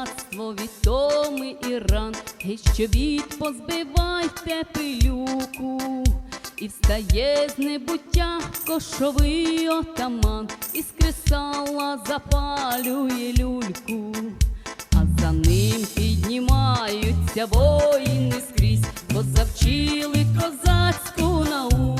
лекарство від томи і ран, гей, що від позбивайте пилюку. І встає з небуття кошовий отаман, із кресала запалює люльку, а за ним піднімаються воїни скрізь, бо завчили козацьку науку.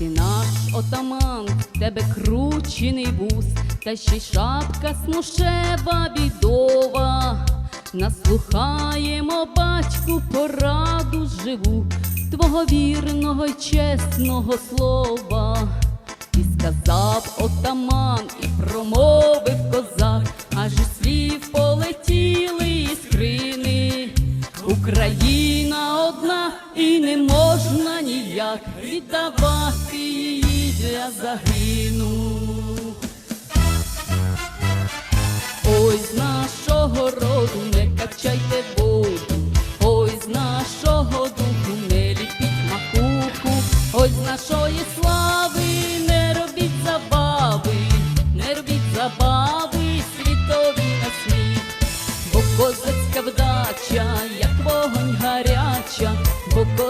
ти наш отаман, в тебе кручений вуз, та ще й шапка смушева бідова. Наслухаємо батьку пораду живу, твого вірного й чесного слова. І сказав отаман, і промовив козак, ніяк віддавати її для загину. Ой, з нашого роду не качайте воду, ой, з нашого духу не ліпіть макуху, ой, з нашої слави не робіть забави, не робіть забави, світові на сміх, бо козацька вдача, як вогонь гаряча,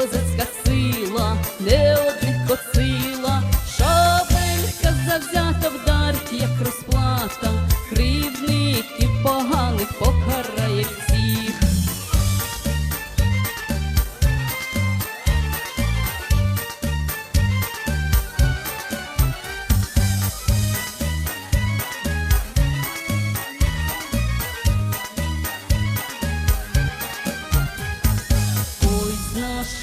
козацька сила не одних косила, шабелька завзята вдарить, як розплата, кривдників поганих покарає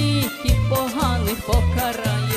вдарить, і поганих покарає